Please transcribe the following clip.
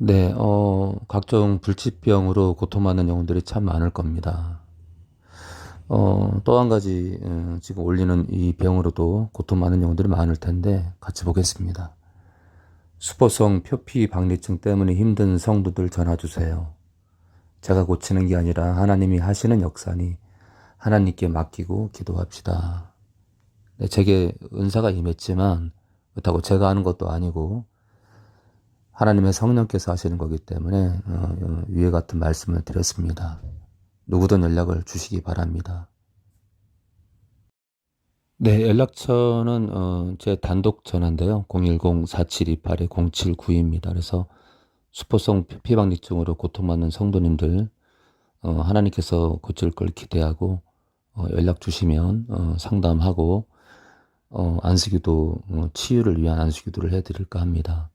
네, 어, 각종 불치병으로 고통받는 영혼들이 참 많을 겁니다. 어, 또 한 가지, 어, 지금 올리는 이 병으로도 고통받는 영혼들이 많을 텐데, 같이 보겠습니다. 수포성 표피 박리증 때문에 힘든 성도들 전화 주세요. 제가 고치는 게 아니라 하나님이 하시는 역사니 하나님께 맡기고 기도합시다. 네, 제게 은사가 임했지만, 그렇다고 제가 하는 것도 아니고, 하나님의 성령께서 하시는 거기 때문에 어, 어, 위에 같은 말씀을 드렸습니다. 누구든 연락을 주시기 바랍니다. 네, 연락처는 어, 제 단독 전화인데요. 010-4728-0792입니다. 그래서 수포성 피박리증으로 고통받는 성도님들 어, 하나님께서 고칠 걸 기대하고 어, 연락 주시면 어, 상담하고 어, 안수기도 어, 치유를 위한 안수기도를 해드릴까 합니다.